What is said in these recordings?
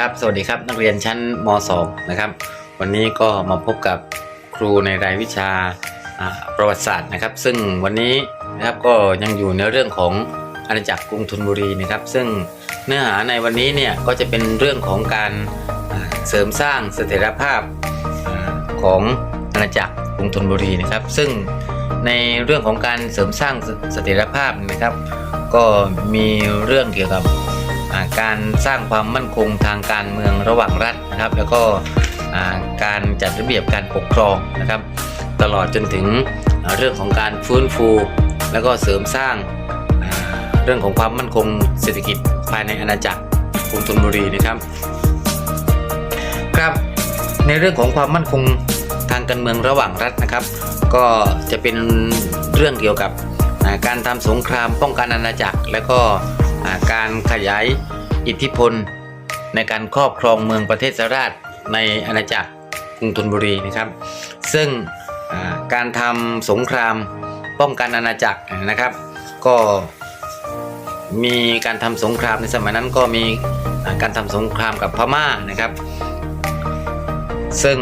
ครับ สวัสดีครับ นักเรียนชั้นม .2 นะครับ วันนี้ก็มาพบกับครูในรายวิชาประวัติศาสตร์นะครับ ซึ่งวันนี้นะครับก็ยังอยู่ในเรื่องของอาณาจักรกรุงธนบุรีนะครับ ซึ่งเนื้อหาในวันนี้เนี่ยก็จะเป็นเรื่องของการเสริมสร้างเสถียรภาพอของอาณาจักรกรุงธนบุรีนะครับ ซึ่งในเรื่องของการเสริมสร้างเสถียรภาพนะครับ ก็มีเรื่องเกี่ยวกับ การสร้างความมั่นคงทางการเมืองระหว่างรัฐนะครับ แล้วก็การจัดระเบียบการปกครองนะครับ ตลอดจนถึงเรื่องของการฟื้นฟู แล้วก็เสริมสร้างเรื่องของความมั่นคงเศรษฐกิจภายในอาณาจักรกรุงธนบุรีนะครับครับในเรื่องของความมั่นคงทางการเมืองระหว่างรัฐนะครับ ก็จะเป็นเรื่องเกี่ยวกับการทำสงครามป้องกันอาณาจักร แล้วก็การขยาย อิทธิพล ในการครอบครองเมืองประเทศสราชในอาณาจักรกรุงธนบุรีนะครับ ซึ่งการทำสงครามป้องกันอาณาจักรนะครับ ก็มีการทำสงครามในสมัยนั้นก็มีการทำสงครามกับพม่านะครับ ซึ่ง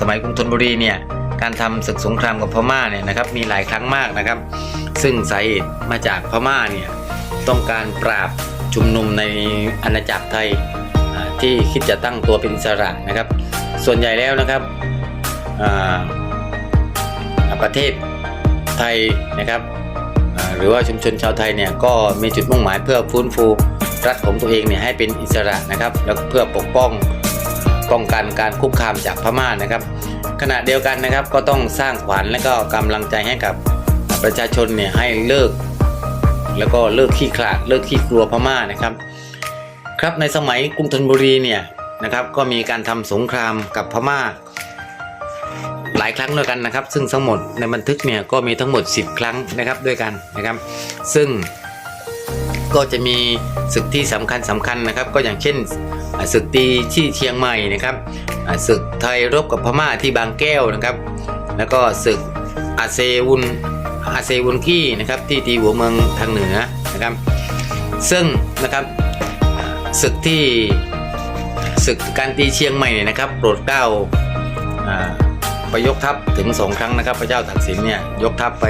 สมัยกรุงธนบุรีเนี่ยการทำศึกสงครามกับพม่าเนี่ยนะครับมีหลายครั้งมากนะครับ ซึ่งสาเหตุมาจากพม่าเนี่ยต้องการปราบ ชุมนุมในอาณาจักรไทยที่คิดจะตั้งตัวเป็นสระนะครับ ส่วนใหญ่แล้วนะครับประเทศไทยนะครับหรือว่าชุมชนชาวไทยเนี่ยก็มีจุดมุ่งหมายเพื่อฟื้นฟูรัฐของตัวเองเนี่ยให้เป็นอิสระนะครับแล้วเพื่อปกป้องป้องกันการคุกคามจากพม่านะครับ ขณะเดียวกันนะครับก็ต้องสร้างขวัญและก็กำลังใจให้กับประชาชนเนี่ยให้เลิก แล้วก็เลิกขี้ขลาดเลิกขี้กลัวพม่านะครับ ครับในสมัยกรุงธนบุรีเนี่ยนะครับก็มีการทำสงครามกับพม่า หลายครั้งด้วยกันนะครับ ซึ่งทั้งหมดในบันทึกเนี่ยก็มีทั้งหมด 10 ครั้งนะครับด้วยกันนะครับ ซึ่งก็จะมีศึกที่สำคัญสำคัญนะครับ ก็อย่างเช่นศึกตีที่เชียงใหม่นะครับศึกไทยรบกับพม่าที่บางแก้วนะครับ แล้วก็ศึกอาเซวุน อาเซวุนกี้นะครับที่ตีหัวเมืองทางเหนือนะครับ ซึ่งนะครับศึกที่ศึกการตีเชียงใหม่เนี่ยนะครับ โปรดเกล้าไปยกทัพถึงสองครั้งนะครับ พระเจ้าตากสินเนี่ยยกทัพไป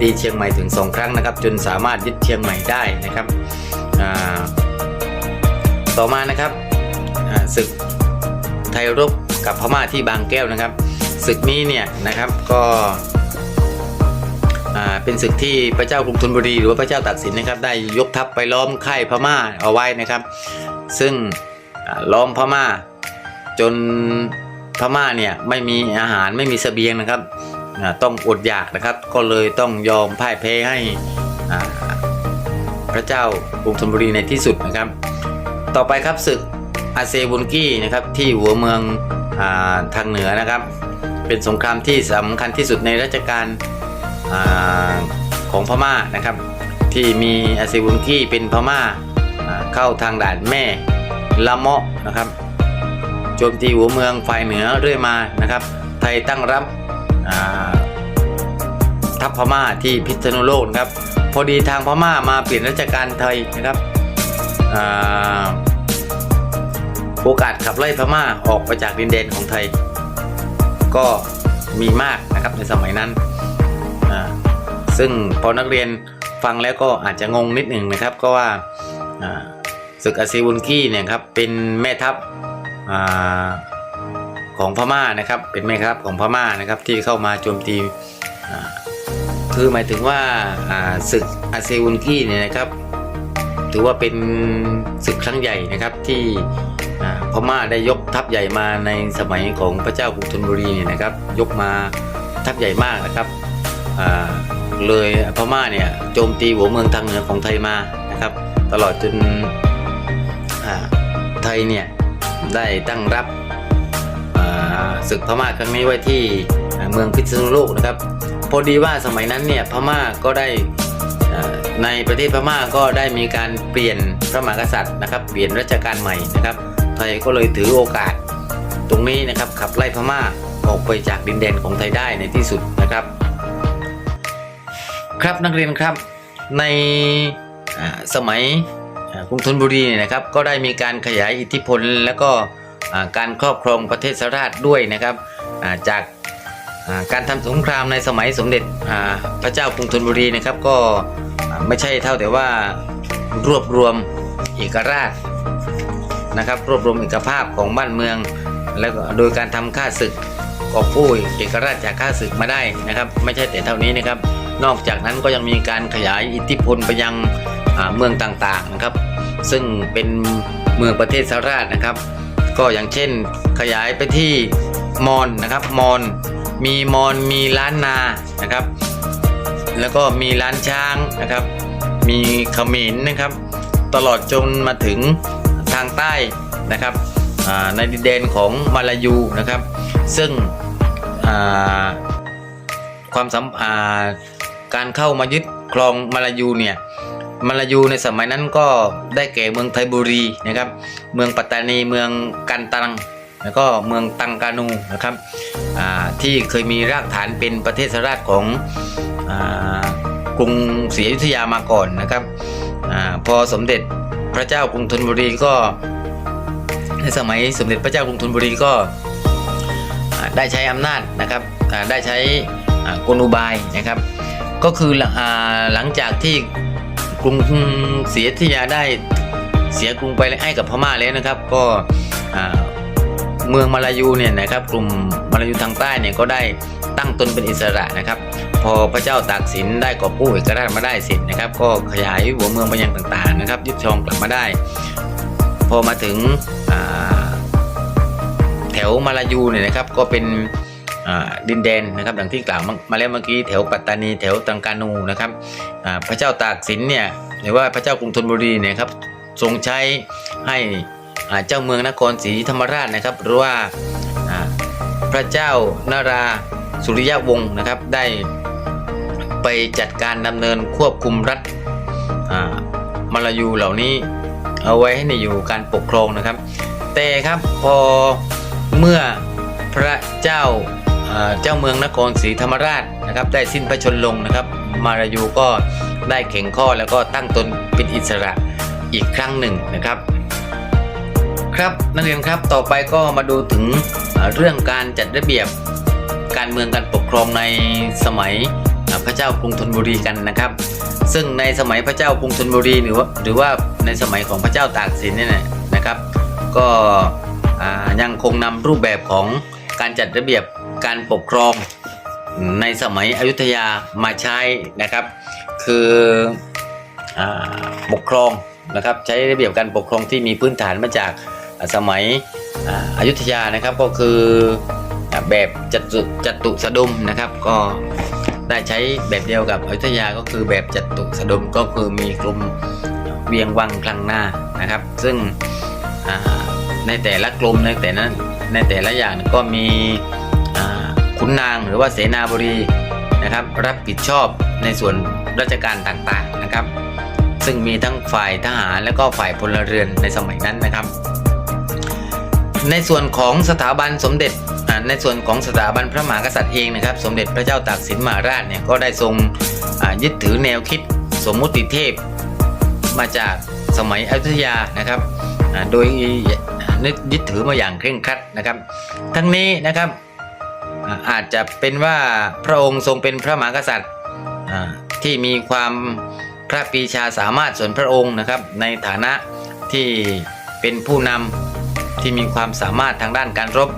ตีเชียงใหม่ถึง2ครั้งนะครับ จนสามารถยึดเชียงใหม่ได้นะครับต่อมานะครับศึกไทยรบกับพม่าที่บางแก้วนะครับศึกนี้เนี่ยนะครับก็ เป็นศึกที่พระเจ้ากรุงธนบุรีหรือว่าพระเจ้าตากสินนะครับ ได้ยกทัพไปล้อมค่ายพม่าเอาไว้นะครับ ซึ่งล้อมพม่า จนพม่าเนี่ยไม่มีอาหารไม่มีเสบียงนะครับต้องอดอยากนะครับ ก็เลยต้องยอมพ่ายแพ้ให้พระเจ้ากรุงธนบุรีในที่สุดนะครับ ต่อไปครับศึกอาเซบุนกี้นะครับที่หัวเมืองอาทางเหนือนะครับ เป็นสงครามที่สำคัญที่สุดในรัชกาล อของพม่านะครับ ที่มีอาเซบุนกี้เป็นพม่าเข้าทางด่านแม่ละเมาะนะครับโจมตีหัวเมืองฝ่ายเหนือเรื่อยมานะครับ ไทยตั้งรับทัพพม่าที่พิษณุโลกครับ พอดีทางพม่ามาเปลี่ยนราชการไทยนะครับโอกาสขับไล่พม่าออกไปจากดินแดนของไทย ก็มีมากนะครับในสมัยนั้น ซึ่งพอนักเรียนฟังแล้วก็อาจจะงงนิดหนึ่งนะครับ ก็ว่าศึกอาซีวุนกี้เนี่ยครับเป็นแม่ทัพอของพม่านะครับ เป็นแม่ครับของพม่านะครับที่เข้ามาโจมตีคือหมายถึงว่าศึกอาเซอุนกี้เนี่ยนะครับถือว่าเป็นศึกครั้งใหญ่นะครับที่พม่าได้ยกทัพใหญ่มาในสมัยของพระเจ้ากรุงธนบุรีเนี่ยนะครับ ยกมาทัพใหญ่มากนะครับ เลยพม่าเนี่ยโจมตีหัวเมืองทางเหนือของไทยมานะครับ ตลอดจนไทยเนี่ยได้ตั้งรับศึกพม่าครั้งนี้ไว้ที่เมืองพิษณุโลกนะครับ พอดีว่าสมัยนั้นเนี่ยพม่าก็ได้ในประเทศพม่าก็ได้มีการเปลี่ยนพระมหากษัตริย์นะครับ เปลี่ยนรัชกาลใหม่นะครับ ไทยก็เลยถือโอกาส ตรงนี้นะครับขับไล่พม่าออกไปจากดินแดนของไทยได้ในที่สุดนะครับ ครับนักเรียนครับในสมัยกรุงธนบุรีเนี่ยนะครับก็ได้มีการขยายอิทธิพล แล้วก็การครอบครองประเทศสราชด้วยนะครับจากการทำสงครามในสมัยสมเด็จพระเจ้ากรุงธนบุรีนะครับก็ไม่ใช่เท่าแต่ว่ารวบรวมเอกราชนะครับรวบรวมเอกภาพของบ้านเมือง แล้วก็โดยการทำค่าศึกกอบกู้เอกราชจากค่าศึกมาได้นะครับ ไม่ใช่แต่เท่านี้นะครับ นอกจากนั้นก็ยังมีการขยายอิทธิพลไปยังเมืองต่างๆนะครับ ซึ่งเป็นเมืองประเทศสหราชนะครับ ก็อย่างเช่นขยายไปที่มอญนะครับมอญมีมอญมีล้านนานะครับ แล้วก็มีล้านช้างนะครับ มีเขมรนนะครับ ตลอดจนมาถึงทางใต้นะครับในดินแดนของมาลายูนะครับ ซึ่งความสัมอ่า การเข้ามายึดครองมาลายูเนี่ยมาลายูในสมัยนั้นก็ได้แก่เมืองไทบุรีนะครับ เมืองปัตตานีเมืองกันตังแล้วก็เมืองตังกานูนะครับที่เคยมีรากฐานเป็นประเทศสราชของอกรุงศรีอยุธยามาก่อนนะครับอพอสมเด็จพระเจ้ากรุงธนบุรีก็ ในสมัยสมเด็จพระเจ้ากรุงธนบุรีก็ได้ใช้อำนาจนะครับได้ใช้กลอุบายนะครับ ก็คือหลังอ่าหลังจากที่กรุงศรีอยุธยาได้เสียกรุงไปให้กับพม่าแล้วนะครับ ก็เมืองมาลายูเนี่ยนะครับ กลุ่มมาลายูทางใต้เนี่ยก็ได้ตั้งตนเป็นอิสระนะครับ พอพระเจ้าตากสินได้กอบกู้เอกราชมาได้เสร็จนะครับ ก็ขยายหัวเมืองไปยังต่างๆนะครับ ยึดครองกลับมาได้ พอมาถึงแถวมาลายูเนี่ยนะครับก็เป็น ดินแดนนะครับดังที่กล่าวมาแล้วเมื่อกี้แถวปัตตานีแถวตังกานูนะครับพระเจ้าตากสินเนี่ยหรือว่าพระเจ้ากรุงธนบุรีเนี่ยครับทรงใช้ให้เจ้าเมืองนครศรีธรรมราชนะครับ หรือว่าพระเจ้านาราสุริยวงศ์นะครับได้ไปจัดการดำเนินควบคุมรัฐมาลายูเหล่านี้เอาไว้ให้ในอยู่การปกครองนะครับ แต่ครับพอเมื่อพระเจ้า เจ้าเมืองนครศรีธรรมราชนะครับได้สิ้นพระชนลงนะครับ มารายูก็ได้เข่งข้อแล้วก็ตั้งตนเป็นอิสระอีกครั้งหนึ่งนะครับ ครับนักเรียนครับต่อไปก็มาดูถึงเรื่องการจัดระเบียบการเมืองการปกครองในสมัยพระเจ้ากรุงธนบุรีกันนะครับ ซึ่งในสมัยพระเจ้ากรุงธนบุรีหรือว่าหรือว่าในสมัยของพระเจ้าตากสินเนี่ยนะครับ ก็ยังคงนำรูปแบบของการจัดระเบียบ การปกครองในสมัยอยุธยามาใช้นะครับ คืออปกครองนะครับใช้ระเบียบการปกครองที่มีพื้นฐานมาจากสมัยอายุธยานะครับก็คือแบบจัตุจัตุสดุมนะครับ ก็ได้ใช้แบบเดียวกับอยุธยาก็คือแบบจัตุสดุมก็คือมีกลุ่มเวียงวังคลังหน้านะครับ ซึ่งในแต่ละกลุ่มในแต่นั้นในแต่ละอย่างก็มี ขุนนางหรือว่าเสนาบดีนะครับ รับผิดชอบในส่วนราชการต่างๆนะครับ ซึ่งมีทั้งฝ่ายทหารและก็ฝ่ายพลเรือนในสมัยนั้นนะครับ ในส่วนของสถาบันสมเด็จในส่วนของสถาบันพระมหากษัตริย์เองนะครับ สมเด็จพระเจ้าตากสินมหาราชเนี่ยก็ได้ทรงยึดถือแนวคิดสมมุติเทพมาจากสมัยอยุธยานะครับ โดยนึกยึดถือมาอย่างเคร่งครัดนะครับ ทั้งนี้นะครับ อาจจะเป็นว่าพระองค์ทรงเป็นพระมหากษัตริย์ที่มีความพระปีชาสามารถส่วนพระองค์นะครับ ในฐานะที่เป็นผู้นำที่มีความสามารถทางด้านการรบ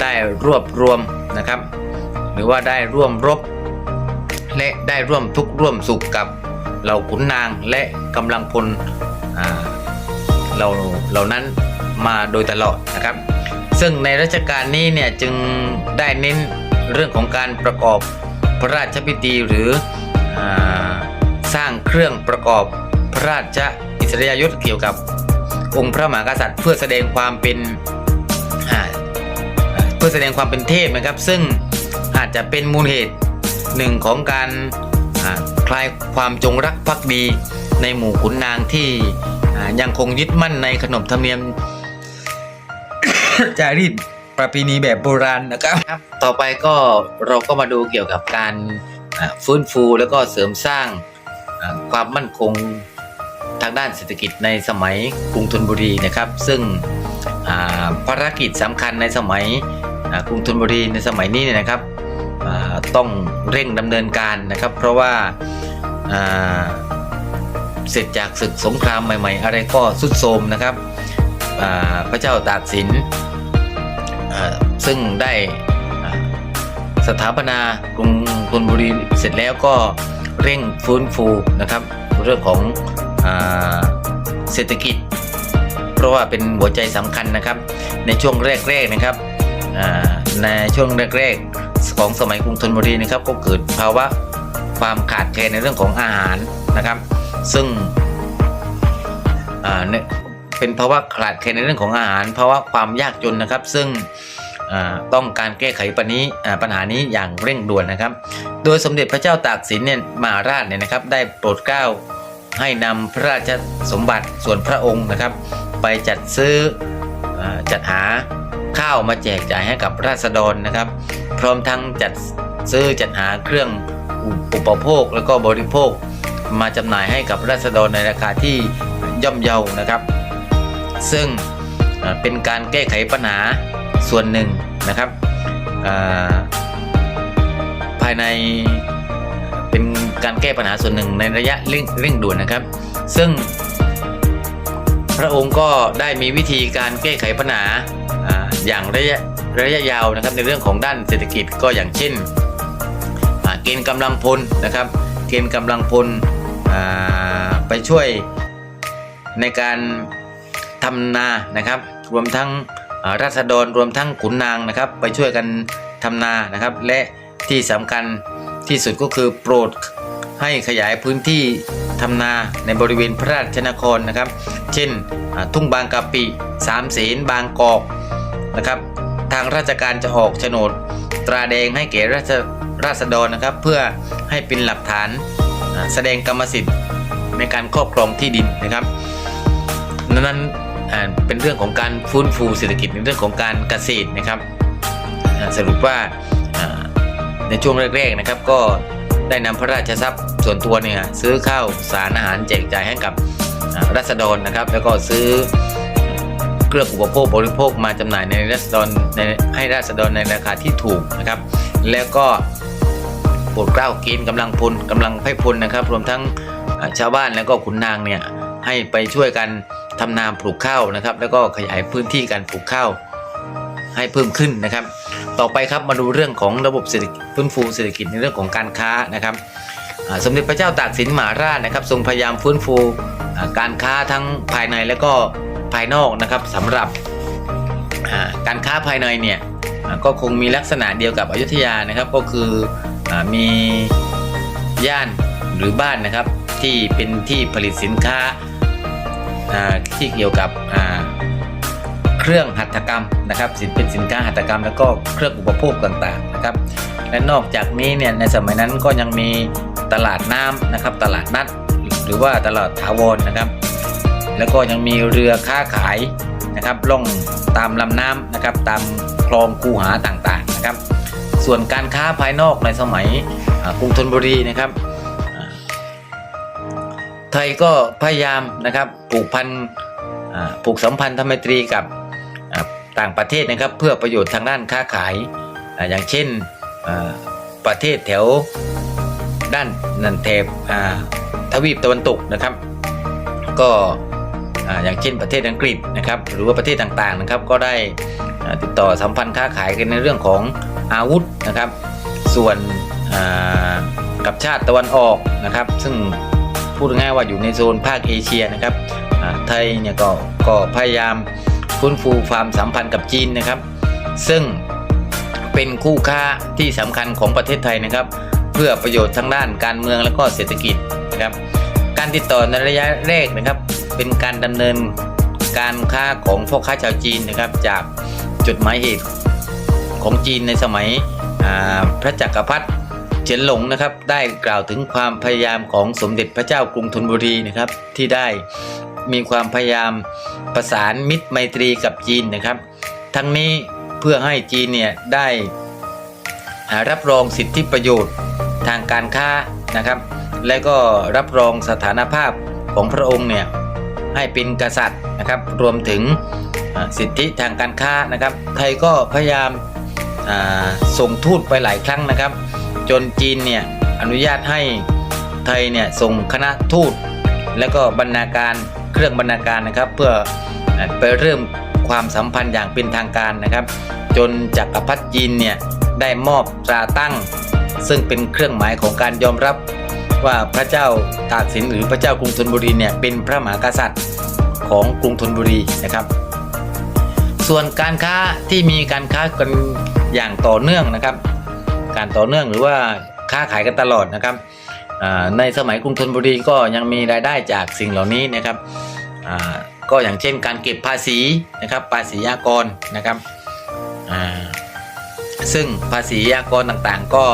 ได้รวบรวมนะครับ หรือว่าได้ร่วมรบ และได้ร่วมทุกข์ร่วมสุขกับเหล่าขุนนางและกำลังพลเหล่าเหล่านั้นมาโดยตลอดนะครับ ซึ่งในรัชกาลนี้เนี่ยจึงได้เน้นเรื่องของการประกอบพระราชพิธีหรืออสร้างเครื่องประกอบพระราชอิสริยยศเกี่ยวกับองค์พระมหากษัตริย์ เพื่อแสดงความเป็นเพื่อแสดงความเป็นเทพนะครับ ซึ่งอาจจะเป็นมูลเหตุหนึ่งของการคลายความจงรักภักดีในหมู่ขุนนางที่ยังคงยึดมั่นในขนบธรรมเนียม จารีตประเพณีแบบโบราณนะครับ ต่อไปก็เราก็มาดูเกี่ยวกับการฟื้นฟูแล้วก็เสริมสร้างความมั่นคงทางด้านเศรษฐกิจในสมัยกรุงธนบุรีนะครับ ซึ่งภารกิจสำคัญในสมัยกรุงธนบุรีในสมัยนี้เนี่ยนะครับต้องเร่งดำเนินการนะครับ เพราะว่าเสร็จจากศึกสงครามใหม่ ๆ อะไรก็สุดโทมนะครับ พระเจ้าตากสินซึ่งได้สถาปนากรุงธนบุรีเสร็จแล้วก็เร่งฟื้นฟูนะครับ เรื่องของอเศรษฐกิจ เพราะว่าเป็นหัวใจสำคัญนะครับ ในช่วงแรกๆนะครับในช่วงแรกๆของสมัยกรุงธนบุรีนะครับก็เกิดภาวะความขาดแคลนในเรื่องของอาหารนะครับ ซึ่ง เนี่ยเป็นภาวะขาดแคลนในเรื่องของอาหารภาวะความยากจนนะครับ ซึ่งต้องการแก้ไขปัญนี้ปัญหานี้อย่างเร่งด่วนนะครับ โดยสมเด็จพระเจ้าตากสินเนี่ยมหาราชเนี่ยนะครับ ได้โปรดเกล้าให้นำพระราชสมบัติส่วนพระองค์นะครับ ไปจัดซื้ออจัดหาข้าวมาแจกจ่ายให้กับราษฎรนะครับ พร้อมทั้งจัดซื้อจัดหาเครื่องอุปโภค แล้วก็บริโภค มาจำหน่ายให้กับราษฎรในราคาที่ย่อมเยานะครับ ซึ่งเป็นการแก้ไขปัญหาส่วนหนึ่งนะครับภายในเป็นการแก้ปัญหาส่วนหนึ่งในระยะเร่งเร่งด่วนนะครับ ซึ่งพระองค์ก็ได้มีวิธีการแก้ไขปัญหาอย่างระยะระยะยาวนะครับในเรื่องของด้านเศรษฐกิจก็อย่างเช่นเกณฑ์กำลังพลนะครับเกณฑ์กำลังพลไปช่วยในการ ทำนานะครับ รวมทั้งราษฎรรวมทั้งขุนนางนะครับ ไปช่วยกันทำนานะครับ และที่สำคัญที่สุดก็คือโปรดให้ขยายพื้นที่ทำนาในบริเวณพระราชนครนะครับ เช่นทุ่งบางกะปิสามเสนบางกอกนะครับ ทางราชการจะออกโฉนดตราแดงให้แก่ราษราษฎรนะครับ เพื่อให้เป็นหลักฐานแสดงกรรมสิทธิ์ในการครอบครองที่ดินนะครับ นั้น เป็นเรื่องของการฟื้นฟูเศรษฐกิจในเรื่องของการเกษตรนะครับสรุปว่าในช่วงแรกๆนะครับก็ได้นำพระราชทรัพย์ส่วนตัวเนี่ยซื้อข้าวสารอาหารแจกจ่ายให้กับรัษฎรนะครับ แล้วก็ซื้อเครื่องอุปโภคบริโภคมาจำหน่ายในรัษฎรในให้รัษฎรในราคาที่ถูกนะครับ แล้วก็โปรดเกล้าเกณฑ์กำลังพลกำลังไพพลนะครับ รวมทั้งชาวบ้านแล้วก็ขุนนางเนี่ยให้ไปช่วยกัน ทำนาปลูกข้าวนะครับ แล้วก็ขยายพื้นที่การปลูกข้าวให้เพิ่มขึ้นนะครับ ต่อไปครับมาดูเรื่องของระบบเศรษฐกิจฟื้นฟูเศรษฐกิจในเรื่องของการค้านะครับสมเด็จพระเจ้าตากสินมหาราชนะครับ ทรงพยายามฟื้นฟูการค้าทั้งภายในและก็ภายนอกนะครับสำหรับการค้าภายในเนี่ยก็คงมีลักษณะเดียวกับอยุธยานะครับ ก็คืออมีย่านหรือบ้านนะครับที่เป็นที่ผลิตสินค้า ที่เกี่ยวกับเครื่องหัตถกรรมนะครับสินเป็นสินค้าหัตถกรรม แล้วก็เครื่องอุปโภคต่างๆนะครับและนอกจากนี้เนี่ยในสมัยนั้นก็ยังมีตลาดน้ำนะครับตลาดนัดหรือว่าตลาดถาวรนะครับ แล้วก็ยังมีเรือค้าขายนะครับล่องตามลำน้ำนะครับตามคลองคูหาต่างๆนะครับ ส่วนการค้าภายนอกในสมัยกรุงธนบุรีนะครับ ไทยก็พยายามนะครับผูกพันผูกสัมพันธไมตรีกับต่างประเทศนะครับเพื่อประโยชน์ทางด้านค้าขายออย่างเช่นประเทศแถวด้านนันเทปทวีปตะวันตกนะครับ ก็อ่าอย่างเช่นประเทศอังกฤษนะครับ หรือว่าประเทศต่างๆนะครับ ก็ได้ติดต่อสัมพันธ์ค้าขายกันในเรื่องของอาวุธนะครับ ส่วนกับชาติตะวันออกนะครับ ซึ่ง พูดง่ายๆว่าอยู่ในโซนภาคเอเชียนะครับไทยเนี่ยก็ก็พยายามฟื้นฟูความสัมพันธ์กับจีนนะครับ ซึ่งเป็นคู่ค้าที่สำคัญของประเทศไทยนะครับ เพื่อประโยชน์ทางด้านการเมืองและก็เศรษฐกิจนะครับ การติดต่อในระยะแรกนะครับ เป็นการดำเนินการค้าของพ่อค้าชาวจีนนะครับ จากจุดหมายเหตุของจีนในสมัยพระจักรพรรดิ เฉินหลงนะครับได้กล่าวถึงความพยายามของสมเด็จพระเจ้ากรุงธนบุรีนะครับที่ได้มีความพยายามประสานมิตรไมตรีกับจีนนะครับ ทั้งนี้เพื่อให้จีนเนี่ยได้รับรองสิทธิประโยชน์ทางการค้านะครับ และก็รับรองสถานภาพของพระองค์เนี่ยให้เป็นกษัตริย์นะครับ รวมถึงสิทธิทางการค้านะครับ ไทยก็พยายามส่งทูตไปหลายครั้งนะครับ จนจีนเนี่ยอนุญาตให้ไทยเนี่ยส่งคณะทูต และก็บรรณาการเครื่องบรรณาการนะครับ เพื่อไปเริ่มความสัมพันธ์อย่างเป็นทางการนะครับ จนจักรพรรดิจีนเนี่ยได้มอบตราตั้ง ซึ่งเป็นเครื่องหมายของการยอมรับว่าพระเจ้าตากสินหรือพระเจ้ากรุงธนบุรีเนี่ยเป็นพระมหากษัตริย์ของกรุงธนบุรีนะครับ ส่วนการค้าที่มีการค้ากันอย่างต่อเนื่องนะครับ การต่อเนื่องหรือว่าค้าขายกันตลอดนะครับในสมัยกรุงธนบุรีก็ยังมีรายได้จากสิ่งเหล่านี้นะครับก็อย่างเช่นการเก็บภาษีนะครับภาษีอากรนะครับซึ่งภาษีอากรต่างๆก็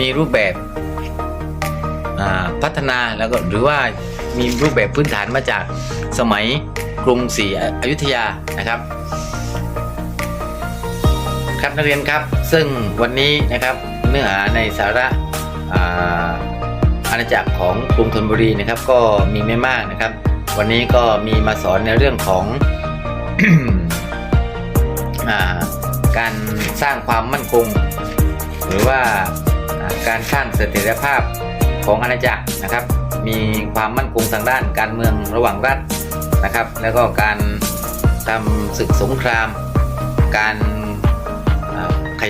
มีรูปแบบพัฒนาแล้วก็หรือว่ามีรูปแบบพื้นฐานมาจากสมัยกรุงศรีอยุธยานะครับ ครับนักเรียนครับ ซึ่งวันนี้นะครับเนื้อหาในสาระอาอาณาจักรของกรุงธนบุรีนะครับก็มีไม่มากนะครับ วันนี้ก็มีมาสอนในเรื่องของอาการสร้างความมั่นคง หรือว่าาการสร้างเสถียรภาพของอาณาจักรนะครับ มีความมั่นคงทางด้านการเมืองระหว่างรัฐนะครับ แล้วก็การทำศึกสงคราม การ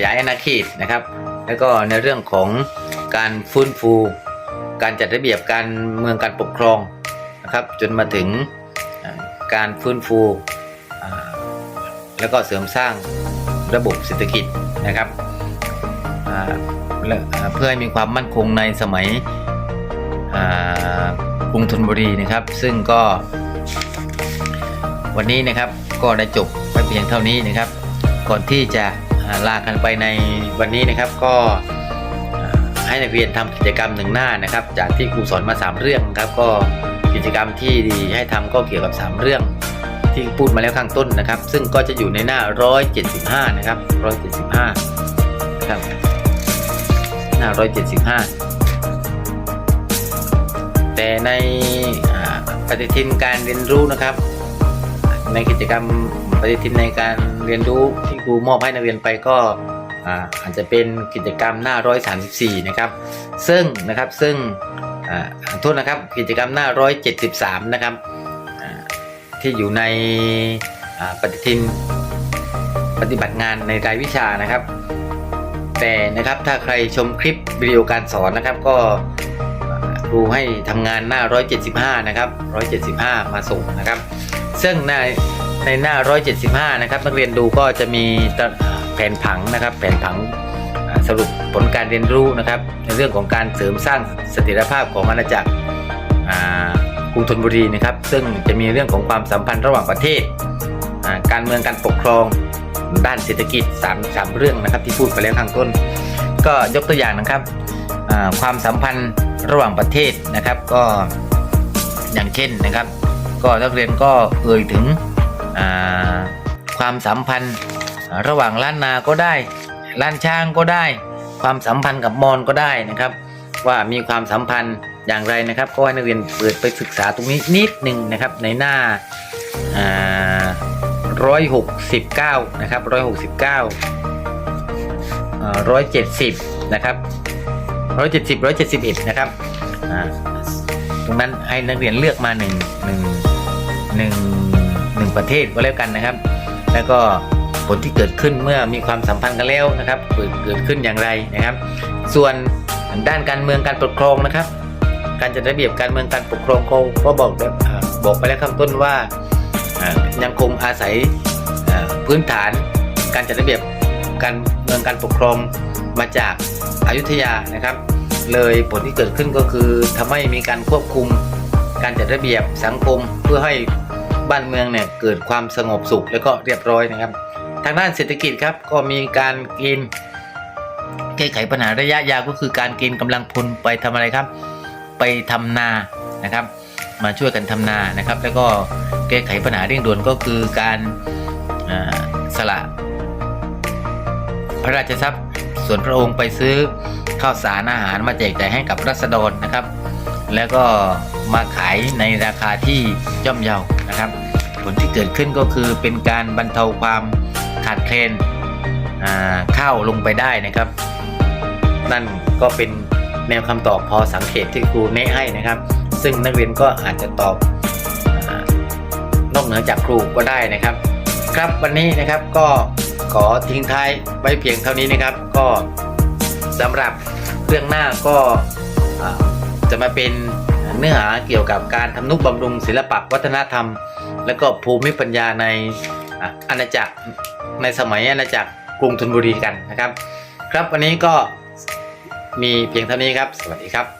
ยายอาณาเขตนะครับ แล้วก็ในเรื่องของการฟื้นฟู การจัดระเบียบการเมืองการปกครองนะครับ จนมาถึงการฟื้นฟูแล้วก็เสริมสร้างระบบเศรษฐกิจนะครับเพื่อให้มีความมั่นคงในสมัยกรุงธนบุรีนะครับ ซึ่งก็วันนี้นะครับก็ได้จบไปเพียงเท่านี้นะครับ ก่อนที่จะ ลากันไปในวันนี้นะครับก็ให้นักเรียนทำกิจกรรมหนึ่งหน้านะครับ จากที่ครูสอนมา 3 เรื่องครับก็กิจกรรมที่ดีให้ทำก็เกี่ยวกับ 3 เรื่อง ที่พูดมาแล้วข้างต้นนะครับ ซึ่งก็จะอยู่ในหน้า 175 นะครับ 175นะครับหน้า 175 แต่ในปฏิทินการเรียนรู้นะครับ ในกิจกรรม ปฏิทินในการเรียนรู้ที่ครูมอบให้นักเรียนไปก็อาจจะเป็นกิจกรรมหน้า 134 นะครับ ซึ่งนะครับซึ่งอ่าโทษนะครับกิจกรรมหน้า 173 นะครับที่อยู่ในปฏิทินปฏิบัติงานในรายวิชานะครับ แต่นะครับถ้าใครชมคลิปวิดีโอการสอนนะครับก็ครูให้ทำงานหน้า 175 นะครับ 175 มาส่งนะครับ ซึ่งใน ในหน้า 175 นะครับ นักเรียนดูก็จะมีแผนผังนะครับ แผนผังสรุปผลการเรียนรู้นะครับ ในเรื่องของการเสริมสร้างเสถียรภาพของอาณาจักรกรุงธนบุรีนะครับ ซึ่งจะมีเรื่องของความสัมพันธ์ระหว่างประเทศ การเมืองการปกครองด้านเศรษฐกิจ3 3เรื่องนะครับ ที่พูดไปแล้วข้างต้น ก็ยกตัวอย่างนะครับความสัมพันธ์ระหว่างประเทศนะครับ ก็อย่างเช่นนะครับ ก็นักเรียนก็เอ่ยถึง ความสัมพันธ์ระหว่างล้านนาก็ได้ล้านช้างก็ได้ ความสัมพันธ์กับมอญก็ได้นะครับ ว่ามีความสัมพันธ์อย่างไรนะครับ ก็ให้นักเรียนเปิดไปศึกษาตรงนี้นิดหนึ่งนะครับในหน้าร้อยหกสิบเก้านะครับร้อยหกสิบเก้าร้อยเจ็ดสิบนะครับร้อยเจ็ดสิบร้อยเจ็ดสิบเอ็ดนะครับตรงนั้นให้นักเรียนเลือกมาหนึ่งหนึ่งหนึ่ง ประเทศก็แล้วกันนะครับ แล้วก็ผลที่เกิดขึ้นเมื่อมีความสัมพันธ์กันแล้วนะครับเกิดเกิดขึ้นอย่างไรนะครับ ส่วนด้านการเมืองการปกครองนะครับ การจัดระเบียบการเมืองการปกครองเขาก็บอกบอกไปแล้วข้างต้นว่ายังคงอาศัยพื้นฐานการจัดระเบียบการเมืองการปกครองมาจากอายุทยานะครับ เลยผลที่เกิดขึ้นก็คือทำให้มีการควบคุมการจัดระเบียบสังคมเพื่อให้ บ้านเมืองเนี่ยเกิดความสงบสุขและก็เรียบร้อยนะครับ ทางด้านเศรษฐกิจครับก็มีการกณฑ์แก้ไขปัญหาระยะยาวก็คือการกณฑ์กำลังพลไปทำอะไรครับ ไปทำนานะครับ มาช่วยกันทำนานะครับ แล้วก็แก้ไขปัญหาเร่งด่วนก็คือการอ่าสละพระราชทรัพย์ส่วนพระองค์ไปซื้อข้าวสารอาหารมาแจกจ่ายให้กับรัษฎรนะครับ แล้วก็มาขายในราคาที่ย่อมเยา นะครับ ผลที่เกิดขึ้นก็คือเป็นการบรรเทาความขาดแคลนข้าวลงไปได้นะครับ นั่นก็เป็นแนวคำตอบพอสังเกตที่ครูเนะให้นะครับ ซึ่งนักเรียนก็อาจจะตอบอนอกเหนือจากครูก็ได้นะครับ ครับวันนี้นะครับก็ขอทิ้งท้ายไว้เพียงเท่านี้นะครับ ก็สำหรับเรื่องหน้าก็จะมาเป็น เนื้อหาเกี่ยวกับการทำนุบำรุงศิลปะวัฒนธรรม และก็ภูมิปัญญาในอะอาณาจักรในสมัยอาณาจักรกรุงธนบุรีกันนะครับ ครับวันนี้ก็มีเพียงเท่านี้ครับ สวัสดีครับ